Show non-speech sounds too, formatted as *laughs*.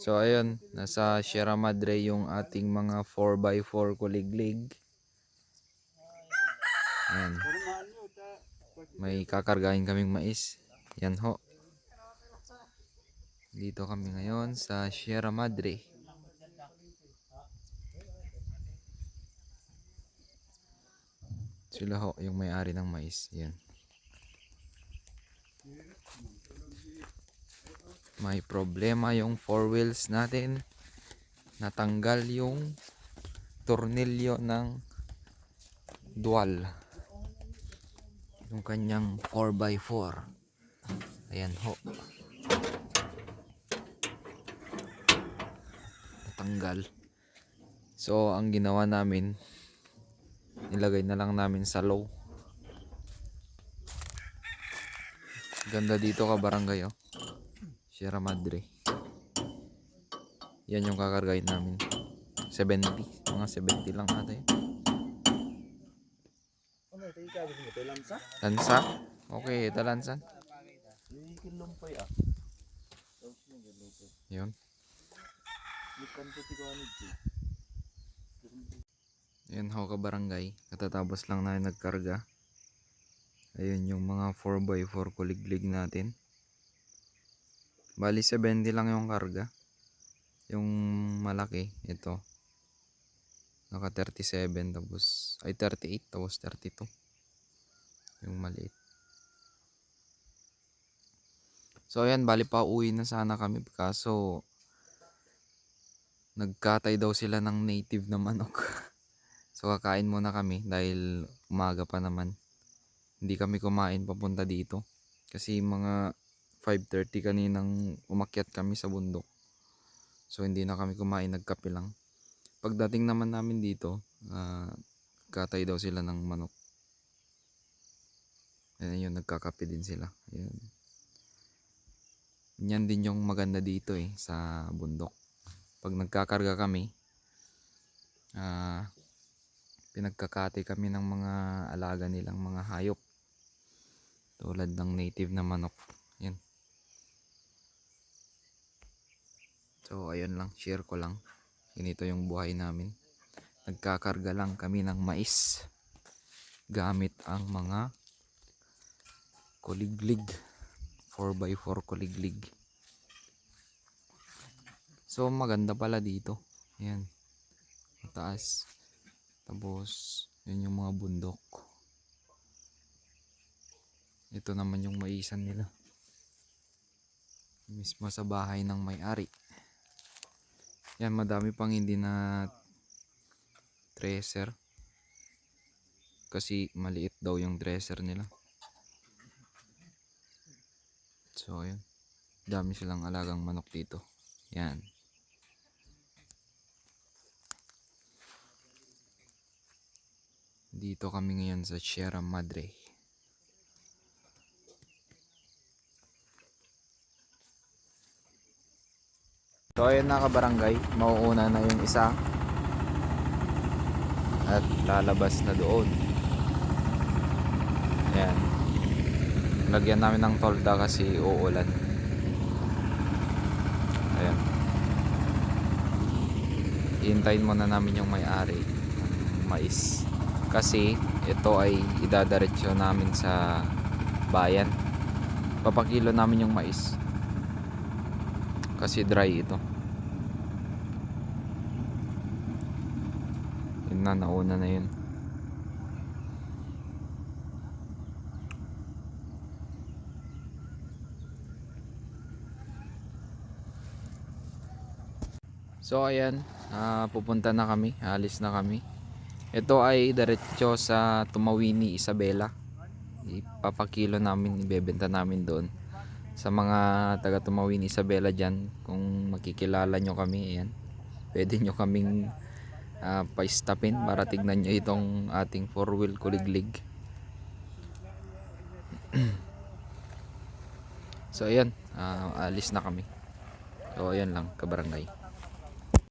So ayun, nasa Sierra Madre yung ating mga 4x4 kuliglig. Ayan. May kakargahin kaming mais. Yan ho. Dito kami ngayon sa Sierra Madre. Sila ho yung may-ari ng mais. Yan. May problema yung four wheels natin. Natanggal yung tornilyo ng dual. Yung kanyang 4x4. Ayan ho. Natanggal. So, ang ginawa namin, nilagay na lang namin sa low. Ganda dito ka barangay oh. Sierra Madre. Yan yung kakargahin namin. 70. Mga 70 lang ata yun. Ano, ito, lansa? Okay, ito lansan. Ah. Tapos mo lumpay. Yun. Yan ho ka barangay. Katatapos lang na nagkarga. Ayun yung mga 4x4 kuliglig natin. Bali 70 lang yung karga. Yung malaki, ito. Naka 37 tapos, ay 38 tapos 32. Yung maliit. So ayan, bali pa uwi na sana kami kaso nagkatay daw sila ng native na manok. *laughs* so kakain muna kami dahil umaga pa naman. Hindi kami kumain papunta dito. Kasi mga 5.30 kaninang umakyat kami sa bundok. So hindi na kami kumain, nagkape lang. Pagdating naman namin dito, ah, katay daw sila ng manok. Ayan yun, nagkakape din sila. Ayan. Yan din yung maganda dito eh, sa bundok. Pag nagkakarga kami, ah, pinagkakati kami ng mga alaga nilang mga hayop. Tulad ng native na manok. Yan. So, ayun lang. Share ko lang. Ganito yung buhay namin. Nagkakarga lang kami ng mais. Gamit ang mga kuliglig. 4x4 kuliglig. So, maganda pala dito. Ayan. Mataas. Tapos, yun yung mga bundok. Ito naman yung maisan nila. Mismo sa bahay ng may-ari. Yan, madami pang hindi na tracer. Kasi maliit daw yung tracer nila. So, ayun. Dami silang alagang manok dito. Yan. Dito kami ngayon sa Sierra Madre. So ayun na kabarangay, mauuna na yung isa at lalabas na doon. Ayan. Lagyan namin ng tolda kasi uulan. Ayan. Iintayin muna namin yung may-ari ng mais. Kasi ito ay idadaretso namin sa bayan. Papakilo namin yung mais. Kasi dry ito. Na, nauna na yun. So ayan, ah, pupunta na kami, alis na kami. Ito ay diretso sa Tumawini, Isabela. Ipapakilo namin, ibebenta namin doon. Sa mga taga Tumawini, Isabela dyan, kung makikilala nyo kami, ayan. Pwede nyo kaming ah, pa-stopin para tignan nyo itong ating four wheel kuliglig. *clears throat* so ayan, ah, alis na kami. So ayan lang, kabarangay.